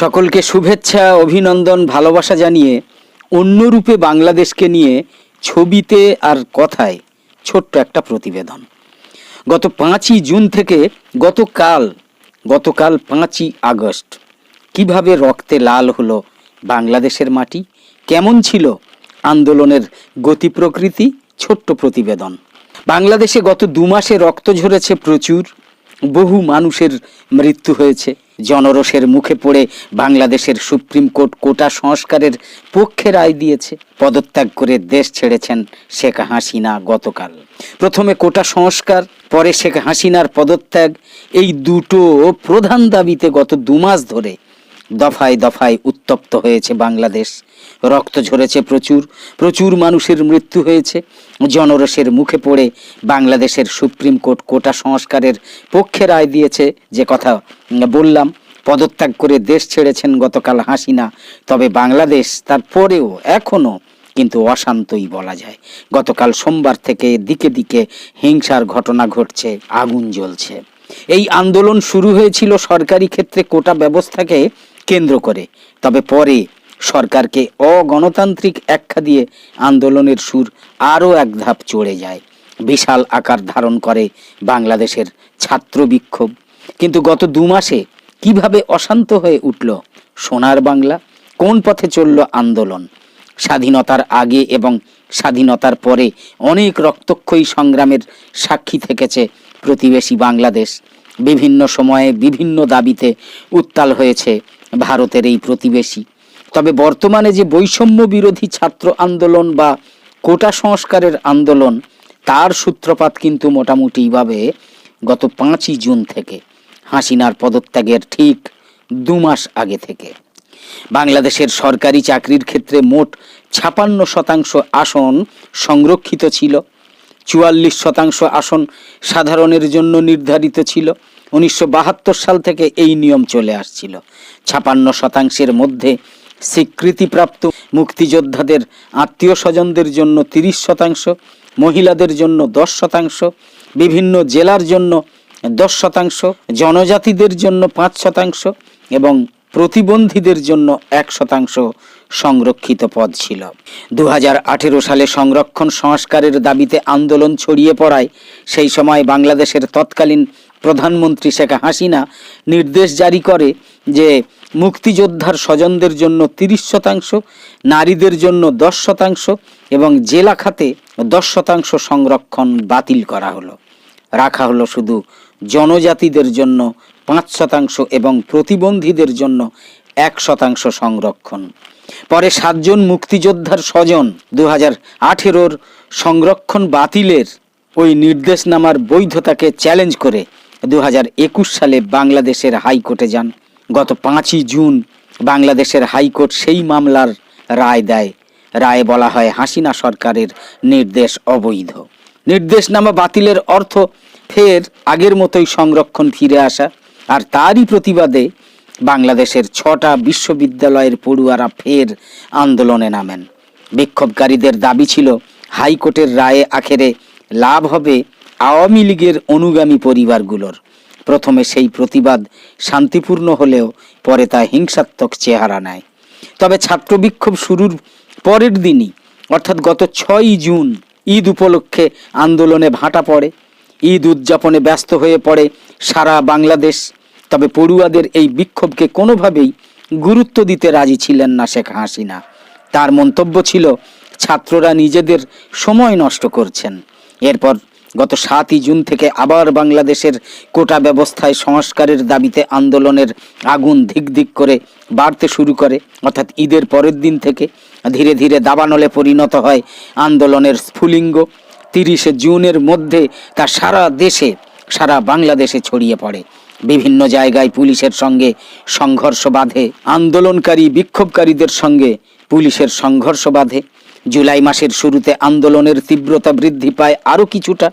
সকলকে শুভেচ্ছা, অভিনন্দন, ভালোবাসা জানিয়ে অন্যরূপে বাংলাদেশকে নিয়ে ছবিতে আর কথায় ছোট্ট একটা প্রতিবেদন। গত পাঁচই জুন থেকে গতকাল গতকাল পাঁচই আগস্ট, কীভাবে রক্তে লাল হলো বাংলাদেশের মাটি? কেমন ছিল আন্দোলনের গতি প্রকৃতি? ছোট্ট প্রতিবেদন। বাংলাদেশে গত দু মাসে রক্ত ঝরেছে প্রচুর, বহু মানুষের মৃত্যু হয়েছে। জনরোষের মুখে পড়ে বাংলাদেশের সুপ্রিম কোর্ট কোটা সংস্কারের পক্ষে রায় দিয়েছে। পদত্যাগ করে দেশ ছেড়েছেন শেখ হাসিনা গতকাল। প্রথমে কোটা সংস্কার, পরে শেখ হাসিনার পদত্যাগ। এই দুটো প্রধান দাবিতে গত দু মাস ধরে দফায় দফায় উত্তপ্ত হয়েছে বাংলাদেশ। রক্ত ঝরেছে প্রচুর প্রচুর মানুষের মৃত্যু হয়েছে। জনরসের মুখে পড়ে বাংলাদেশের সুপ্রিম কোর্ট কোটা সংস্কারের পক্ষে রায় দিয়েছে যে কথা বললাম। পদত্যাগ করে দেশ ছেড়েছেন গতকাল হাসিনা। তবে বাংলাদেশ তারপরেও এখনও কিন্তু অশান্তই বলা যায়। গতকাল সোমবার থেকে দিকে দিকে হিংসার ঘটনা ঘটছে, আগুন জ্বলছে। এই আন্দোলন শুরু হয়েছিল সরকারি ক্ষেত্রে কোটা ব্যবস্থাকে কেন্দ্র করে। তবে পরে সরকারকে অগণতান্ত্রিক আখ্যা দিয়ে আন্দোলনের সুর আরও এক ধাপ চড়ে যায়। বিশাল আকার ধারণ করে বাংলাদেশের ছাত্র বিক্ষোভ। কিন্তু গত দু মাসে কীভাবে অশান্ত হয়ে উঠল সোনার বাংলা? কোন পথে চলল আন্দোলন? স্বাধীনতার আগে এবং স্বাধীনতার পরে অনেক রক্তক্ষয়ী সংগ্রামের সাক্ষী থেকেছে প্রতিবেশী বাংলাদেশ। বিভিন্ন সময়ে বিভিন্ন দাবিতে উত্তাল হয়েছে ভারতের এই প্রতিবেশী। তবে বর্তমানে যে বৈষম্য বিরোধী ছাত্র আন্দোলন বা কোটা সংস্কারের আন্দোলন, তার সূত্রপাত কিন্তু মোটামুটিভাবে গত পাঁচই জুন থেকে। হাসিনার পদত্যাগের ঠিক দু মাস আগে থেকে। বাংলাদেশের সরকারি চাকরির ক্ষেত্রে মোট ছাপান্ন শতাংশ আসন সংরক্ষিত ছিল। চুয়াল্লিশ শতাংশ আসন সাধারণের জন্য নির্ধারিত ছিল। উনিশশো বাহাত্তর সাল থেকে এই নিয়ম চলে আসছিল। ছাপান্ন শতাংশের মধ্যে স্বীকৃতিপ্রাপ্ত মুক্তিযোদ্ধাদের আত্মীয় স্বজনদের জন্য তিরিশ শতাংশ, মহিলাদের জন্য দশ শতাংশ, বিভিন্ন জেলার জন্য দশ শতাংশ, জনজাতিদের জন্য পাঁচ শতাংশ এবং প্রতিবন্ধীদের জন্য এক শতাংশ সংরক্ষিত পদ ছিল। দু হাজার আঠেরো সালে সংরক্ষণ সংস্কারের দাবিতে আন্দোলন ছড়িয়ে পড়ায় সেই সময় বাংলাদেশের তৎকালীন প্রধানমন্ত্রী শেখ হাসিনা নির্দেশ জারি করে যে মুক্তিযোদ্ধার স্বজনদের জন্য তিরিশ শতাংশ, নারীদের জন্য দশ শতাংশ এবং জেলা খাতে দশ শতাংশ সংরক্ষণ বাতিল করা হলো। রাখা হলো শুধু জনজাতিদের জন্য পাঁচ শতাংশ এবং প্রতিবন্ধীদের জন্য এক শতাংশ সংরক্ষণ। পরে সাতজন মুক্তিযোদ্ধার স্বজন দু হাজার সংরক্ষণ বাতিলের ওই নির্দেশনামার বৈধতাকে চ্যালেঞ্জ করে দু হাজার একুশ সালে বাংলাদেশের হাইকোর্টে যান। গত পাঁচই জুন বাংলাদেশের হাইকোর্ট সেই মামলার রায় দেয়। রায়ে বলা হয়, হাসিনা সরকারের নির্দেশ অবৈধ। নির্দেশনামা বাতিলের অর্থ ফের আগের মতোই সংরক্ষণ ফিরে আসা। আর তারই প্রতিবাদে বাংলাদেশের ছটা বিশ্ববিদ্যালয়ের পড়ুয়ারা ফের আন্দোলনে নামেন। বিক্ষোভকারীদের দাবি ছিল, হাইকোর্টের রায়ে আখেরে লাভ হবে আওয়ামী লীগের অনুগামী পরিবারগুলোর। প্রথমে সেই প্রতিবাদ শান্তিপূর্ণ হলেও পরে তা হিংসাত্মক চেহারা নেয়। তবে ছাত্র বিক্ষোভ শুরুর পরের দিনই, অর্থাৎ গত ছয়ই জুন, ঈদ উপলক্ষে আন্দোলনে ভাটা পড়ে। ঈদ উদযাপনে ব্যস্ত হয়ে পড়ে সারা বাংলাদেশ। তবে পড়ুয়াদের এই বিক্ষোভকে কোনোভাবেই গুরুত্ব দিতে রাজি ছিলেন না শেখ হাসিনা। তার মন্তব্য ছিল, ছাত্ররা নিজেদের সময় নষ্ট করছেন। এরপর গত সাতই জুন থেকে আবার বাংলাদেশের কোটা ব্যবস্থায় সংস্কারের দাবিতে আন্দোলনের আগুন ধিক ধিক করে বাড়তে শুরু করে। অর্থাৎ ঈদের পরের দিন থেকে ধীরে ধীরে দাবানলে পরিণত হয় আন্দোলনের স্ফুলিঙ্গ। তিরিশে জুনের মধ্যে তা সারা দেশে, সারা বাংলাদেশে ছড়িয়ে পড়ে। বিভিন্ন জায়গায় পুলিশের সঙ্গে সংঘর্ষ বাধে। আন্দোলনকারী, বিক্ষোভকারীদের সঙ্গে পুলিশের সংঘর্ষ বাধে। জুলাই মাসের শুরুতে আন্দোলনের তীব্রতা বৃদ্ধি পায় আরও কিছুটা।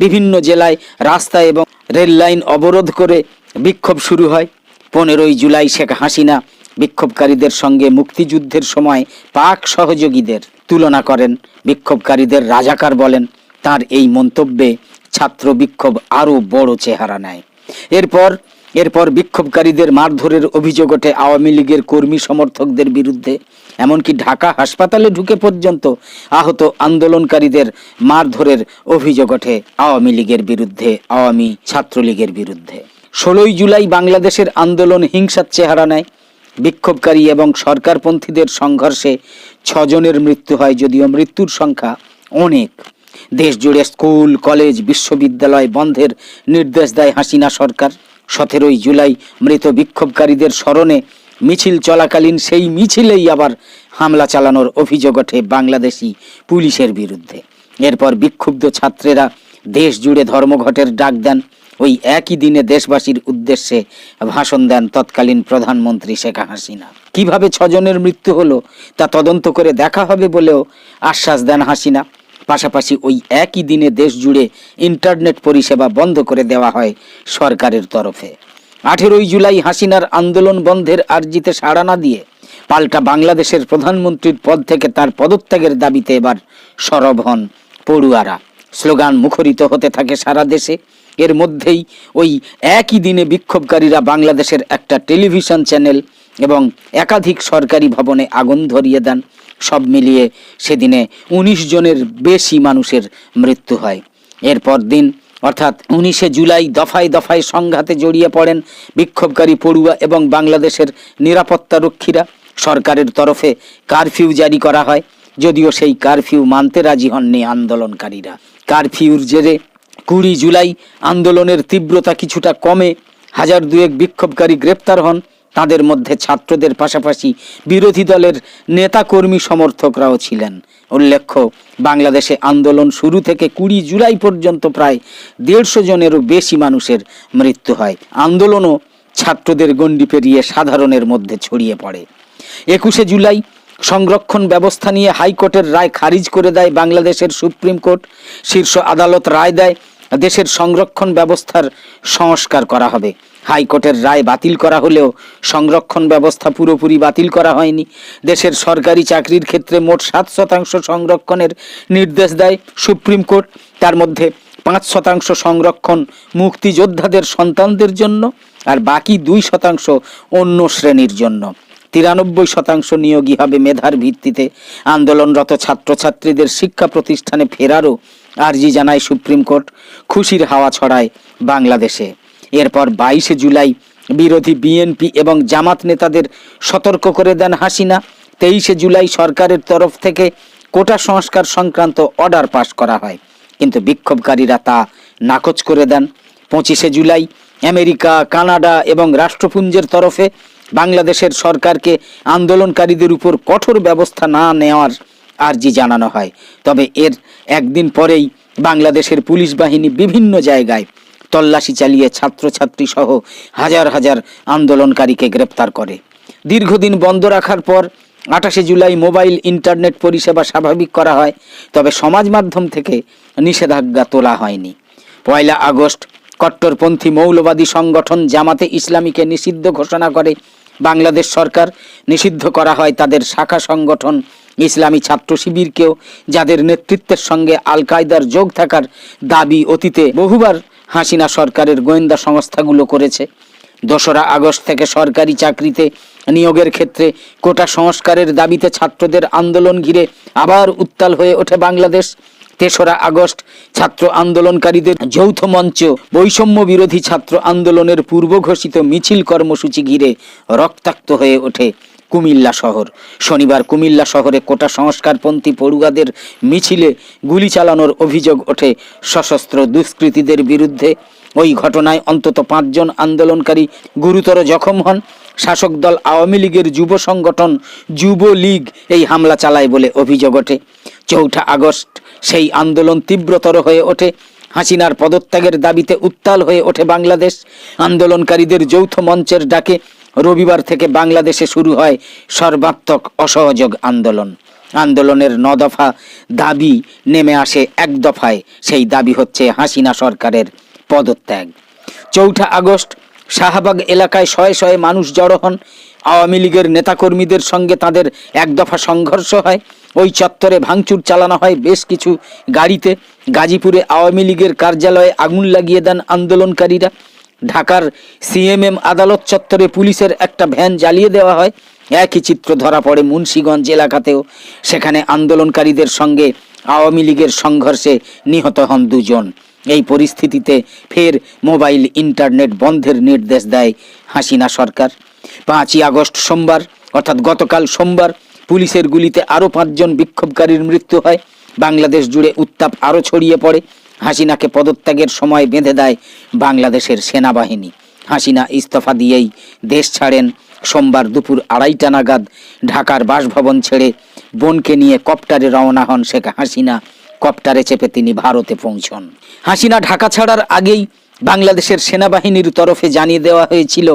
বিভিন্ন জেলায় রাস্তা এবং রেল লাইন অবরোধ করে বিক্ষোভ শুরু হয়। পনেরোই জুলাই শেখ হাসিনা বিক্ষোভকারীদের সঙ্গে মুক্তিযুদ্ধের সময় পাক সহযোগীদের তুলনা করেন। বিক্ষোভকারীদের রাজাকার বলেন, তার এই মন্তব্যে ছাত্র বিক্ষোভ আরও বড় চেহারা নেয়। এরপর এরপর বিক্ষোভকারীদের মারধরের অভিযোগ ওঠে আওয়ামী লীগের কর্মী সমর্থকদের বিরুদ্ধে। এমনকি ঢাকা হাসপাতালে ঢুকে পর্যন্ত আহত আন্দোলনকারীদের মারধরের অভিযোগ ওঠে আওয়ামী লীগের বিরুদ্ধে, আওয়ামী ছাত্রলীগের বিরুদ্ধে। ষোলোই জুলাই বাংলাদেশের আন্দোলন হিংসার চেহারা নেয়। বিক্ষোভকারী এবং সরকারপন্থীদের সংঘর্ষে ছজনের মৃত্যু হয়, যদিও মৃত্যুর সংখ্যা অনেক। দেশ জুড়ে স্কুল, কলেজ, বিশ্ববিদ্যালয় বন্ধের নির্দেশ দেয় হাসিনা সরকার। সতেরোই জুলাই মৃত বিক্ষোভকারীদের স্মরণে মিছিল চলাকালীন সেই মিছিলেই আবার হামলা চালানোর অভিযোগ ওঠে বাংলাদেশি পুলিশের বিরুদ্ধে। এরপর বিক্ষুব্ধ ছাত্রেরা দেশ জুড়ে ধর্মঘটের ডাক দেন। ওই একই দিনে দেশবাসীর উদ্দেশ্যে ভাষণ দেন তৎকালীন প্রধানমন্ত্রী শেখ হাসিনা। কীভাবে ছজনের মৃত্যু হলো তা তদন্ত করে দেখা হবে বলেও আশ্বাস দেন হাসিনা। পাশাপাশি ওই একই দিনে দেশ জুড়ে ইন্টারনেট পরিষেবা বন্ধ করে দেওয়া হয় সরকারের তরফে। আঠেরোই জুলাই হাসিনার আন্দোলন বন্ধের আর্জিতে সাড়া না দিয়ে পাল্টা বাংলাদেশের প্রধানমন্ত্রীর পদ থেকে তার পদত্যাগের দাবিতে এবার সরব হন পড়ুয়ারা। স্লোগান মুখরিত হতে থাকে সারা দেশে। এর মধ্যেই ওই একই দিনে বিক্ষোভকারীরা বাংলাদেশের একটা টেলিভিশন চ্যানেল এবং একাধিক সরকারি ভবনে আগুন ধরিয়ে দেন। সব মিলিয়ে সেদিনে উনিশ জনের বেশি মানুষের মৃত্যু হয়। এরপর দিন, অর্থাৎ উনিশে জুলাই দফায় দফায় সংঘাতে জড়িয়ে পড়েন বিক্ষোভকারী পড়ুয়া এবং বাংলাদেশের নিরাপত্তা রক্ষীরা। সরকারের তরফে কারফিউ জারি করা হয়, যদিও সেই কারফিউ মানতে রাজি হননি আন্দোলনকারীরা। কারফিউর জেরে কুড়ি জুলাই আন্দোলনের তীব্রতা কিছুটা কমে হাজার দুয়েক বিক্ষোভকারী গ্রেপ্তার হন। তাদের মধ্যে ছাত্রদের পাশাপাশি বিরোধী দলের নেতাকর্মী সমর্থকরাও ছিলেন। উল্লেখ্য, বাংলাদেশে আন্দোলন শুরু থেকে কুড়ি জুলাই পর্যন্ত প্রায় দেড়শো জনেরও বেশি মানুষের মৃত্যু হয়। আন্দোলনও ছাত্রদের গণ্ডি পেরিয়ে সাধারণের মধ্যে ছড়িয়ে পড়ে। একুশে জুলাই সংরক্ষণ ব্যবস্থা নিয়ে হাইকোর্টের রায় খারিজ করে দেয় বাংলাদেশের সুপ্রিম কোর্ট। শীর্ষ আদালত রায় দেয় দেশের সংরক্ষণ ব্যবস্থার সংস্কার করা হবে। হাইকোর্টের রায় বাতিল করা হলেও সংরক্ষণ ব্যবস্থা পুরোপুরি বাতিল করা হয়নি। দেশের সরকারি চাকরির ক্ষেত্রে মোট সাত শতাংশ সংরক্ষণের নির্দেশ দেয় সুপ্রিম কোর্ট। তার মধ্যে পাঁচ শতাংশ সংরক্ষণ মুক্তিযোদ্ধাদের সন্তানদের জন্য আর বাকি দুই শতাংশ অন্য শ্রেণির জন্য। তিরানব্বই শতাংশ নিয়োগই হবে মেধার ভিত্তিতে। আন্দোলনরত ছাত্রছাত্রীদের শিক্ষা প্রতিষ্ঠানে ফেরারও আর্জি জানায় সুপ্রিম কোর্ট, খুশির হাওয়া ছড়ায় বাংলাদেশে। এরপর বাইশে জুলাই বিরোধী বিএনপি এবং জামাত নেতাদের সতর্ক করে দেন হাসিনা। তেইশে জুলাই সরকারের তরফ থেকে কোটা সংস্কার সংক্রান্ত অর্ডার পাশ করা হয়। কিন্তু বিক্ষোভকারীরা তা নাকচ করে দেন। পঁচিশে জুলাই আমেরিকা, কানাডা এবং রাষ্ট্রপুঞ্জের তরফে বাংলাদেশের সরকারকে আন্দোলনকারীদের উপর কঠোর ব্যবস্থা না নেওয়ার আর্জি জানানো হয়। তবে এর একদিন পরেই বাংলাদেশের পুলিশ বাহিনী বিভিন্ন জায়গায় তল্লাশি চালিয়ে ছাত্রছাত্রী সহ হাজার হাজার আন্দোলনকারীকে গ্রেপ্তার করে। দীর্ঘদিন বন্ধ রাখার পর আঠাশে জুলাই মোবাইল ইন্টারনেট পরিষেবা স্বাভাবিক করা হয়, তবে সমাজ মাধ্যম থেকে নিষেধাজ্ঞা তোলা হয়নি। পয়লা আগস্ট কট্টরপন্থী মৌলবাদী সংগঠন জামাতে ইসলামীকে নিষিদ্ধ ঘোষণা করে বাংলাদেশ সরকার নিষিদ্ধ করা হয় তাদের শাখা সংগঠন ইসলামী ছাত্র শিবিরকেও, যাদের নেতৃত্বের সঙ্গে আল কায়দার যোগ থাকার দাবি অতীতে বহুবার হাসিনা সরকারের গোয়েন্দা সংস্থাগুলো করেছে। দোসরা আগস্ট থেকে সরকারি চাকরিতে নিয়োগের ক্ষেত্রে কোটা সংস্কারের দাবিতে ছাত্রদের আন্দোলন ঘিরে আবার উত্তাল হয়ে ওঠে বাংলাদেশ। তেসরা আগস্ট ছাত্র আন্দোলনকারীদের যৌথ মঞ্চ বৈষম্য বিরোধী ছাত্র আন্দোলনের পূর্ব ঘোষিত মিছিল কর্মসূচি ঘিরে রক্তাক্ত হয়ে ওঠে কুমিল্লা শহর। শনিবার কুমিল্লা শহরে কোটা সংস্কারপন্থী পড়ুয়াদের মিছিলে গুলি চালানোর অভিযোগ ওঠে। সশস্ত্র দুষ্কৃতীদের বিরুদ্ধে ওই ঘটনায় অন্তত পাঁচজন আন্দোলনকারী গুরুতর জখম হন। শাসক দল আওয়ামী লীগের যুব সংগঠন যুব লীগ এই হামলা চালায় বলে অভিযোগ ওঠে। চৌঠা আগস্ট। সেই আন্দোলন তীব্রতর হয়ে ওঠে। হাসিনার পদত্যাগের দাবিতে উত্তাল হয়ে ওঠে বাংলাদেশ। আন্দোলনকারীদের যৌথ মঞ্চের ডাকে রবিবার থেকে বাংলাদেশে শুরু হয় সর্বাত্মক অসহযোগ আন্দোলন। আন্দোলনের ন দফা দাবি নেমে আসে এক দফায়। সেই দাবি হচ্ছে হাসিনা সরকারের পদত্যাগ। চৌঠা আগস্ট শাহবাগ এলাকায় শয়ে শয়ে মানুষ জড়ো হন। আওয়ামী লীগের নেতাকর্মীদের সঙ্গে তাদের এক দফা সংঘর্ষ হয়। ওই চত্বরে ভাঙচুর চালানো হয় বেশ কিছু গাড়িতে। গাজীপুরে আওয়ামী লীগের কার্যালয়ে আগুন লাগিয়ে দেন আন্দোলনকারীরা। ঢাকার সিএমএম আদালত চত্বরে পুলিশের একটা ভ্যান জ্বালিয়ে দেওয়া হয়। একই চিত্র ধরা পড়ে মুন্সীগঞ্জ এলাকাতেও। সেখানে আন্দোলনকারীদের সঙ্গে আওয়ামী লীগের সংঘর্ষে নিহত হন দুজন। এই পরিস্থিতিতে ফের মোবাইল ইন্টারনেট বন্ধের নির্দেশ দেয় হাসিনা সরকার। পাঁচই আগস্ট সোমবার, অর্থাৎ গতকাল সোমবার, পুলিশের গুলিতে আরও পাঁচজন বিক্ষোভকারীর মৃত্যু হয়। বাংলাদেশ জুড়ে উত্তাপ আরও ছড়িয়ে পড়ে। হাসিনাকে পদত্যাগের সময় বেঁধে দেয় বাংলাদেশের সেনাবাহিনী। হাসিনা ইস্তফা দিয়েই দেশ ছাড়েন। সোমবার দুপুর আড়াইটা নাগাদ ঢাকার বাসভবন ছেড়ে বোনকে নিয়ে কপ্টারে রওনা হন শেখ হাসিনা। কপ্টারে চেপে তিনি ভারতে পৌঁছন। হাসিনা ঢাকা ছাড়ার আগেই বাংলাদেশের সেনাবাহিনীর তরফে জানিয়ে দেওয়া হয়েছিল,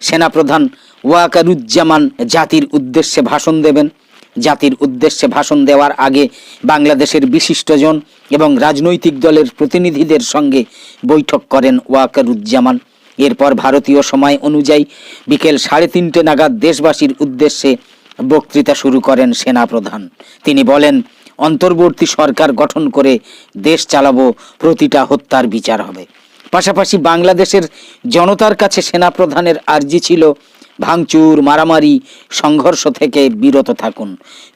সেনাপ্রধান ওয়াকারুজ্জামান জাতির উদ্দেশ্যে ভাষণ দেবেন। জাতির উদ্দেশ্যে ভাষণ দেওয়ার আগে বাংলাদেশের বিশিষ্টজন এবং রাজনৈতিক দলের প্রতিনিধিদের সঙ্গে বৈঠক করেন ওয়াকারুজ্জামান। এরপর ভারতীয় সময় অনুযায়ী বিকেল সাড়ে তিনটে নাগাদ দেশবাসীর উদ্দেশ্যে বক্তৃতা শুরু করেন সেনাপ্রধান। তিনি বলেন অন্তর্বর্তী সরকার গঠন করে দেশ চালাবো, প্রতিটা হত্যার বিচার হবে। পাশাপাশি বাংলাদেশের জনতার কাছে সেনাপ্রধানের আর্জি ছিল, ভাঙচুর, মারামারি, সংঘর্ষ থেকে বিরত থাকুন।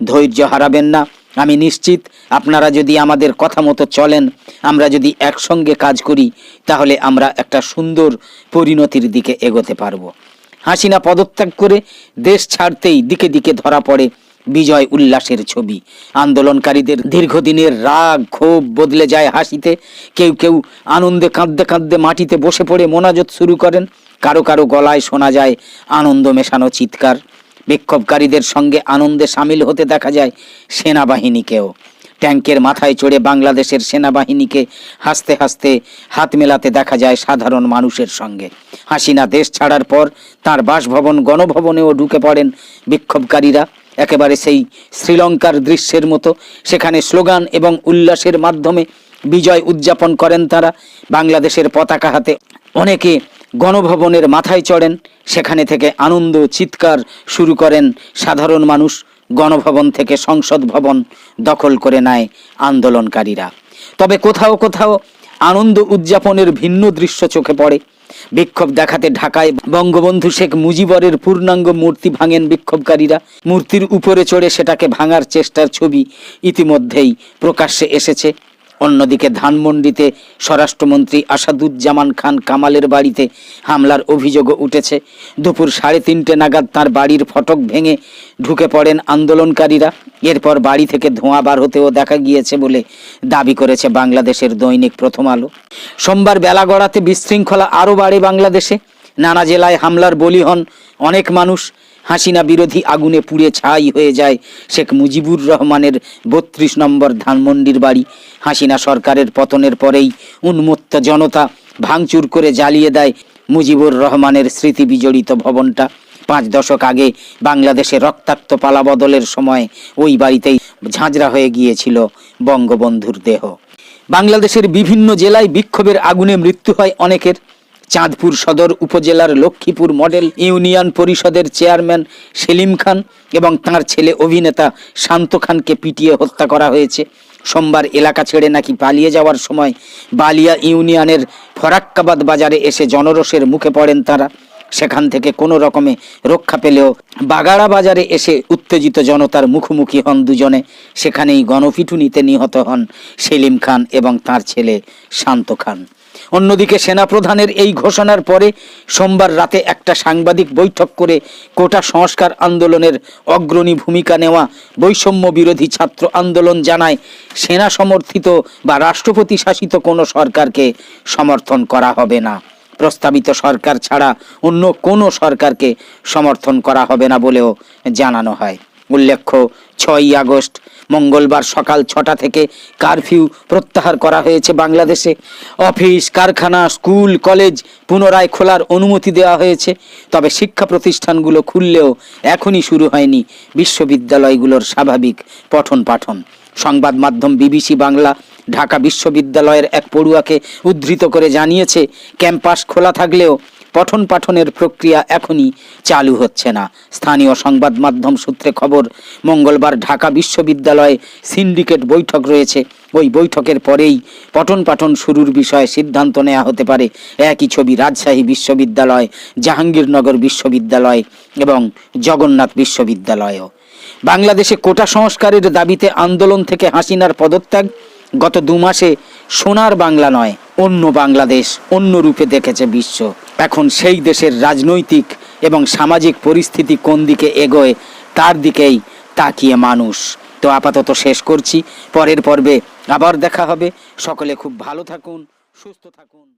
ধৈর্য হারাবেন না। আমি নিশ্চিত আপনারা যদি আমাদের কথা মতো চলেন, আমরা যদি একসঙ্গে কাজ করি, তাহলে আমরা একটা সুন্দর পরিণতির দিকে এগোতে পারব। হাসিনা পদত্যাগ করে দেশ ছাড়তেই দিকে দিকে ধরা পড়ে বিজয় উল্লাসের ছবি। আন্দোলনকারীদের দীর্ঘদিনের রাগ, ক্ষোভ বদলে যায় হাসিতে। কেউ কেউ আনন্দে কাঁদতে কাঁদতে মাটিতে বসে পড়ে মোনাজত শুরু করেন। কারও কারও গলায় শোনা যায় আনন্দ মেশানো চিৎকার। বিক্ষোভকারীদের সঙ্গে আনন্দে সামিল হতে দেখা যায় সেনাবাহিনীকেও। ট্যাঙ্কের মাথায় চড়ে বাংলাদেশের সেনাবাহিনীকে হাসতে হাসতে হাত মেলাতে দেখা যায় সাধারণ মানুষের সঙ্গে। হাসিনা দেশ ছাড়ার পর তার বাসভবন, গণভবনেও ঢুকে পড়েন বিক্ষোভকারীরা। একেবারে সেই শ্রীলঙ্কার দৃশ্যের মতো। সেখানে স্লোগান এবং উল্লাসের মাধ্যমে বিজয় উদযাপন করেন তারা। বাংলাদেশের পতাকা হাতে অনেকে গণভবনের মাথায় চড়েন। সেখানে থেকে আনন্দ, চিৎকার শুরু করেন সাধারণ মানুষ। গণভবন থেকে সংসদ ভবন দখল করে নেয় আন্দোলনকারীরা। তবে কোথাও কোথাও আনন্দ উদযাপনের ভিন্ন দৃশ্য চোখে পড়ে। বিক্ষোভ দেখাতে ঢাকায় বঙ্গবন্ধু শেখ মুজিবরের পূর্ণাঙ্গ মূর্তি ভাঙেন বিক্ষোভকারীরা। মূর্তির উপরে চড়ে সেটাকে ভাঙার চেষ্টার ছবি ইতিমধ্যেই প্রকাশ্যে এসেছে। অন্যদিকে ধানমন্ডিতে স্বরাষ্ট্রমন্ত্রী আসাদুজ্জামান খান কামালের বাড়িতে হামলার অভিযোগও উঠেছে। দুপুর সাড়ে তিনটে নাগাদ তার বাড়ির ফটক ভেঙে ঢুকে পড়েন আন্দোলনকারীরা। এরপর বাড়ি থেকে ধোঁয়া বার হতেও দেখা গিয়েছে বলে দাবি করেছে বাংলাদেশের দৈনিক প্রথম আলো। সোমবার বেলা গড়াতে বিশৃঙ্খলা আরও বাড়ে বাংলাদেশে। নানা জেলায় হামলার বলি হন অনেক মানুষ। হাসিনা বিরোধী আগুনে পুড়ে ছাই হয়ে যায় শেখ মুজিবুর রহমানের বত্রিশ নম্বর ধানমন্ডির বাড়ি। হাসিনা সরকারের পতনের পরেই উন্মত্ত জনতা ভাঙচুর করে জ্বালিয়ে দেয় মুজিবুর রহমানের স্মৃতি বিজড়িত ভবনটা। পাঁচ দশক আগে বাংলাদেশে রক্তাক্ত পালাবদলের সময় ওই বাড়িতেই ঝাঁঝরা হয়ে গিয়েছিল বঙ্গবন্ধুর দেহ। বাংলাদেশের বিভিন্ন জেলায় বিক্ষোভের আগুনে মৃত্যু হয় অনেকের। চাঁদপুর সদর উপজেলার লক্ষ্মীপুর মডেল ইউনিয়ন পরিষদের চেয়ারম্যান সেলিম খান এবং তার ছেলে অভিনেতা শান্ত খানকে পিটিয়ে হত্যা করা হয়েছে। সোমবার এলাকা ছেড়ে নাকি পালিয়ে যাওয়ার সময় বালিয়া ইউনিয়নের ফরাক্কাবাদ বাজারে এসে জনরোষের মুখে পড়েন তারা। সেখান থেকে কোনো রকমে রক্ষা পেলেও বাগাড়া বাজারে এসে উত্তেজিত জনতার মুখোমুখি হন দুজনে। সেখানেই গণপিটুনিতে নিহত হন সেলিম খান এবং তার ছেলে শান্ত খান। অন্যদিকে সেনাপ্রধানের এই ঘোষণার পরে সোমবার রাতে একটা সাংবাদিক বৈঠক করে কোটা সংস্কার আন্দোলনের অগ্রণী ভূমিকা নেওয়া বৈষম্য বিরোধী ছাত্র আন্দোলন জানায় সেনা সমর্থিত বা রাষ্ট্রপতি শাসিত কোনো সরকারকে সমর্থন করা হবে না। প্রস্তাবিত সরকার ছাড়া অন্য কোনো সরকারকে সমর্থন করা হবে না বলেও জানানো হয়। উল্লেখ্য, ছয়ই আগস্ট, মঙ্গলবার সকাল ছটা থেকে কারফিউ প্রত্যাহার করা হয়েছে বাংলাদেশে। অফিস, কারখানা, স্কুল, কলেজ পুনরায় খোলার অনুমতি দেওয়া হয়েছে। তবে শিক্ষা প্রতিষ্ঠানগুলো খুললেও এখনই শুরু হয়নি বিশ্ববিদ্যালয়গুলোর স্বাভাবিক পঠন পাঠন সংবাদ মাধ্যম বিবিসি বাংলা ঢাকা বিশ্ববিদ্যালয়ের এক পড়ুয়াকে উদ্ধৃত করে জানিয়েছে, ক্যাম্পাস খোলা থাকলেও পঠন পাঠনের প্রক্রিয়া এখনই চালু হচ্ছে না। স্থানীয় সংবাদ মাধ্যম সূত্রে খবর, মঙ্গলবার ঢাকা বিশ্ববিদ্যালয়ে সিন্ডিকেট বৈঠক রয়েছে। ওই বৈঠকের পরেই পঠন পাঠন শুরুর বিষয়ে সিদ্ধান্ত নেওয়া হতে পারে। একই ছবি রাজশাহী বিশ্ববিদ্যালয়, জাহাঙ্গীরনগর বিশ্ববিদ্যালয় এবং জগন্নাথ বিশ্ববিদ্যালয়ও। বাংলাদেশে কোটা সংস্কারের দাবিতে আন্দোলন থেকে হাসিনার পদত্যাগ, গত দু মাসে সোনার বাংলা নয়, অন্য বাংলাদেশ, অন্য রূপে দেখেছে বিশ্ব। এখন সেই দেশের রাজনৈতিক এবং সামাজিক পরিস্থিতি কোন দিকে এগোয়, তার দিকেই তাকিয়ে মানুষ। তো আপাতত শেষ করছি, পরের পর্বে আবার দেখা হবে। সকলে খুব ভালো থাকুন, সুস্থ থাকুন।